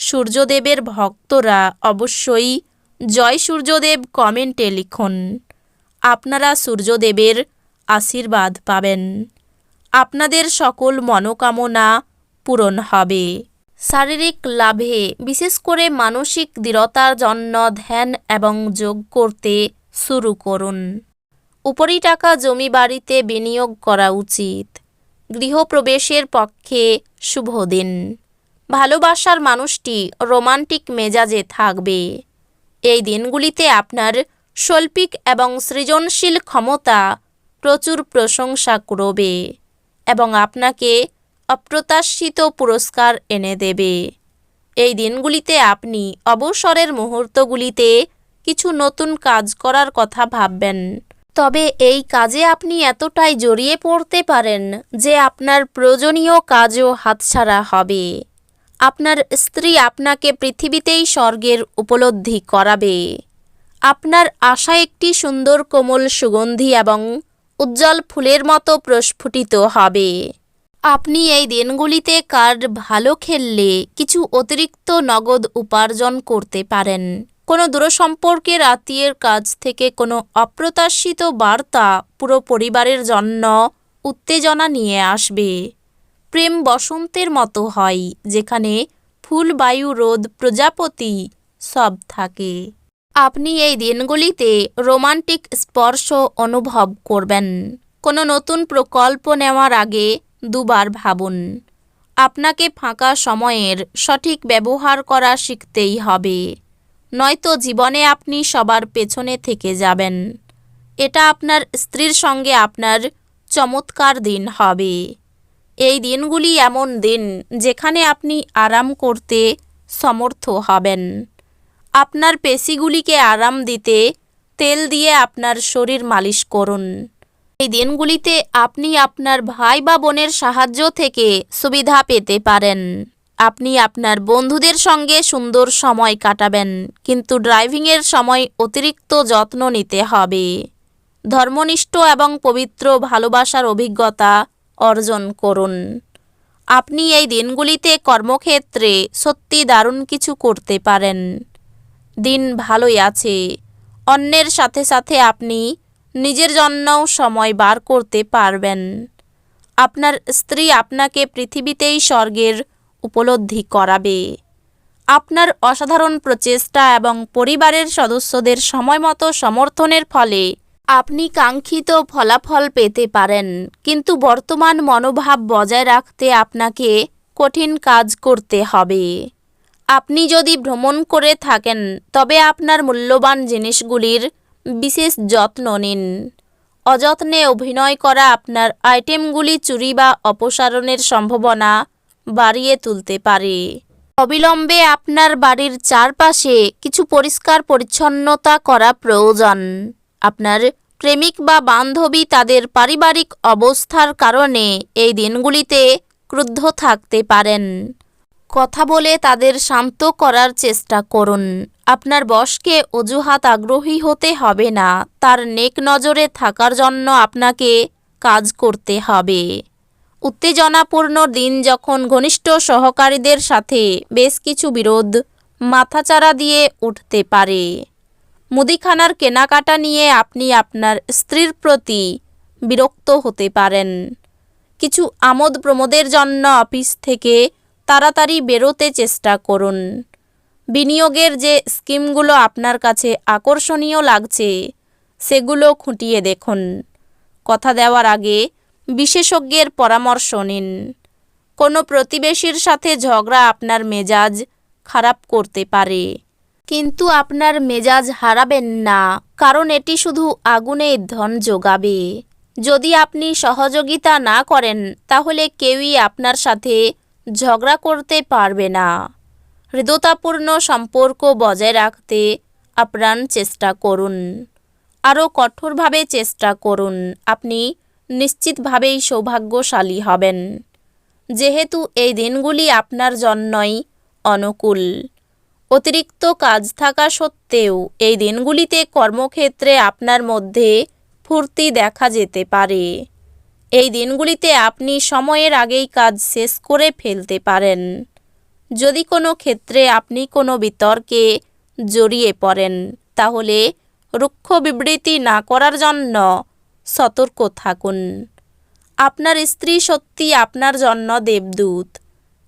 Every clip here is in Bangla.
সূর্যদেবের ভক্তরা অবশ্যই জয় সূর্যদেব কমেন্টে লিখুন। আপনারা সূর্যদেবের আশীর্বাদ পাবেন। আপনাদের সকল মনোকামনা পূরণ হবে। শারীরিক লাভে বিশেষ করে মানসিক দৃঢ়তার জন্য ধ্যান এবং যোগ করতে শুরু করুন। উপরি টাকা জমি বাড়িতে বিনিয়োগ করা উচিত। গৃহপ্রবেশের পক্ষে শুভ দিন। ভালোবাসার মানুষটি রোমান্টিক মেজাজে থাকবে। এই দিনগুলিতে আপনার শৈল্পিক এবং সৃজনশীল ক্ষমতা প্রচুর প্রশংসা করবে এবং আপনাকে অপ্রত্যাশিত পুরস্কার এনে দেবে। এই দিনগুলিতে আপনি অবসরের মুহূর্তগুলিতে কিছু নতুন কাজ করার কথা ভাববেন। তবে এই কাজে আপনি এতটাই জড়িয়ে পড়তে পারেন যে আপনার প্রয়োজনীয় কাজও হাতছাড়া হবে। আপনার স্ত্রী আপনাকে পৃথিবীতেই স্বর্গের উপলব্ধি করাবে। আপনার আশা একটি সুন্দর কোমল সুগন্ধি এবং উজ্জ্বল ফুলের মতো প্রস্ফুটিত হবে। আপনি এই দিনগুলিতে কার্ড ভালো খেললে কিছু অতিরিক্ত নগদ উপার্জন করতে পারেন। কোনো দূরসম্পর্কের আত্মীয়ের কাছ থেকে কোনো অপ্রত্যাশিত বার্তা পুরো পরিবারের জন্য উত্তেজনা নিয়ে আসবে। প্রেম বসন্তের মতো হয়, যেখানে ফুল, বায়ু, রোদ, প্রজাপতি সব থাকে। আপনি এই দিনগুলিতে রোমান্টিক স্পর্শ অনুভব করবেন। কোনো নতুন প্রকল্প নেওয়ার আগে দুবার ভাবুন। আপনাকে ফাঁকা সময়ের সঠিক ব্যবহার করা শিখতেই হবে। নয়তো জীবনে আপনি সবার পেছনে থেকে যাবেন। এটা আপনার স্ত্রীর সঙ্গে আপনার চমৎকার দিন হবে। এই দিনগুলি এমন দিন যেখানে আপনি আরাম করতে সমর্থ হবেন। আপনার পেশিগুলিকে আরাম দিতে তেল দিয়ে আপনার শরীর মালিশ করুন। এই দিনগুলিতে আপনি আপনার ভাই বা বোনের সাহায্য থেকে সুবিধা পেতে পারেন। আপনি আপনার বন্ধুদের সঙ্গে সুন্দর সময় কাটাবেন, কিন্তু ড্রাইভিংয়ের সময় অতিরিক্ত যত্ন নিতে হবে। ধর্মনিষ্ঠ এবং পবিত্র ভালোবাসার অভিজ্ঞতা অর্জন করুন। আপনি এই দিনগুলিতে কর্মক্ষেত্রে সত্যি দারুণ কিছু করতে পারেন। দিন ভালোই আছে। অন্যের সাথে সাথে আপনি নিজের জন্যও সময় বার করতে পারবেন। আপনার স্ত্রী আপনাকে পৃথিবীতেই স্বর্গের উপলব্ধি করাবে। আপনার অসাধারণ প্রচেষ্টা এবং পরিবারের সদস্যদের সময়মতো সমর্থনের ফলে আপনি কাঙ্ক্ষিত ফলাফল পেতে পারেন, কিন্তু বর্তমান মনোভাব বজায় রাখতে আপনাকে কঠিন কাজ করতে হবে। আপনি যদি ভ্রমণ করে থাকেন, তবে আপনার মূল্যবান জিনিসগুলির বিশেষ যত্ন নিন। অযত্নে অভিনয় করা আপনার আইটেমগুলি চুরি বা অপসারণের সম্ভাবনা বাড়িয়ে তুলতে পারে। অবিলম্বে আপনার বাড়ির চারপাশে কিছু পরিষ্কার পরিচ্ছন্নতা করা প্রয়োজন। আপনার প্রেমিক বা বান্ধবী তাদের পারিবারিক অবস্থার কারণে এই দিনগুলিতে ক্রুদ্ধ থাকতে পারেন। কথা বলে তাদের শান্ত করার চেষ্টা করুন। আপনার বসকে অজুহাত আগ্রহী হতে হবে না। তার নেক নজরে থাকার জন্য আপনাকে কাজ করতে হবে। উত্তেজনাপূর্ণ দিন যখন ঘনিষ্ঠ সহকারীদের সাথে বেশ কিছু বিরোধ, মাথাচাড়া দিয়ে উঠতে পারে। মুদিখানার কেনাকাটা নিয়ে আপনি আপনার স্ত্রীর প্রতি বিরক্ত হতে পারেন। কিছু আমোদ প্রমোদের জন্য অফিস থেকে তাড়াতাড়ি বেরোতে চেষ্টা করুন। বিনিয়োগের যে স্কিমগুলো আপনার কাছে আকর্ষণীয় লাগছে, সেগুলো খুঁটিয়ে দেখুন। কথা দেওয়ার আগে বিশেষজ্ঞের পরামর্শ নিন। কোনো প্রতিবেশীর সাথে ঝগড়া আপনার মেজাজ খারাপ করতে পারে। কিন্তু আপনার মেজাজ হারাবেন না, কারণ এটি শুধু আগুনে ধন যোগাবে যদি আপনি সহযোগিতা না করেন, তাহলে কেউই আপনার সাথে ঝগড়া করতে পারবে না। হৃদয়তাপূর্ণ সম্পর্ক বজায় রাখতে আপ্রাণ চেষ্টা করুন। আরও কঠোরভাবে চেষ্টা করুন, আপনি নিশ্চিতভাবেই সৌভাগ্যশালী হবেন। যেহেতু এই দিনগুলি আপনার জন্যই অনুকূল। অতিরিক্ত কাজ থাকা সত্ত্বেও এই দিনগুলিতে কর্মক্ষেত্রে আপনার মধ্যে ফুর্তি দেখা যেতে পারে। এই দিনগুলিতে আপনি সময়ের আগেই কাজ শেষ করে ফেলতে পারেন। যদি কোনো ক্ষেত্রে আপনি কোনো বিতর্কে জড়িয়ে পড়েন, তাহলে রুক্ষ বিবৃতি না করার জন্য সতর্ক থাকুন। আপনার স্ত্রী সত্যি আপনার জন্য দেবদূত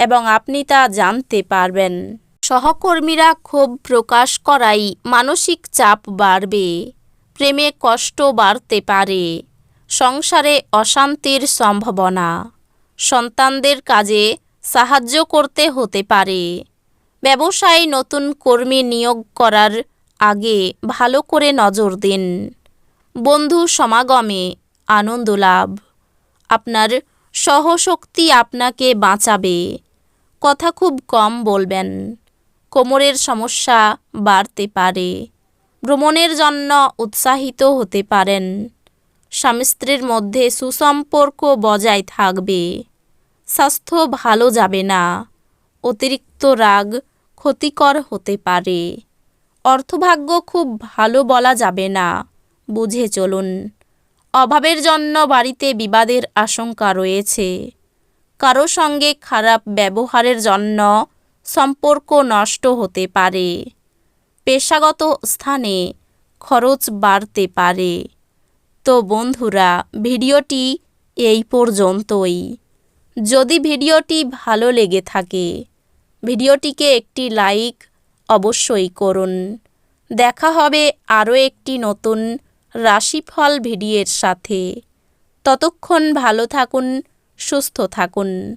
এবং আপনি তা জানতে পারবেন। সহকর্মীরা ক্ষোভ প্রকাশ করাই মানসিক চাপ বাড়বে, প্রেমে কষ্ট বাড়তে পারে, সংসারে অশান্তির সম্ভাবনা, সন্তানদের কাজে সাহায্য করতে হতে পারে। ব্যবসায় নতুন কর্মী নিয়োগ করার আগে ভালো করে নজর দিন। বন্ধু সমাগমে আনন্দ লাভ। আপনার সহশক্তি আপনাকে বাঁচাবে। কথা খুব কম বলবেন। কোমরের সমস্যা বাড়তে পারে। ভ্রমণের জন্য উৎসাহিত হতে পারেন। স্বামী স্ত্রীর মধ্যে সুসম্পর্ক বজায় থাকবে। স্বাস্থ্য ভালো যাবে না। অতিরিক্ত রাগ ক্ষতিকর হতে পারে। অর্থভাগ্য খুব ভালো বলা যাবে না, বুঝে চলুন। অভাবের জন্য বাড়িতে বিবাদের আশঙ্কা রয়েছে। কারও সঙ্গে খারাপ ব্যবহারের জন্য সম্পর্ক নষ্ট হতে পারে। পেশাগত স্থানে খরচ বাড়তে পারে। তো বন্ধুরা, ভিডিওটি এই পর্যন্তই। যদি ভিডিওটি ভালো লেগে থাকে, ভিডিওটিকে একটি লাইক অবশ্যই করুন। দেখা হবে আরও একটি নতুন রাশিফল ভিডিওর সাথে। ততক্ষণ ভালো থাকুন, সুস্থ থাকুন।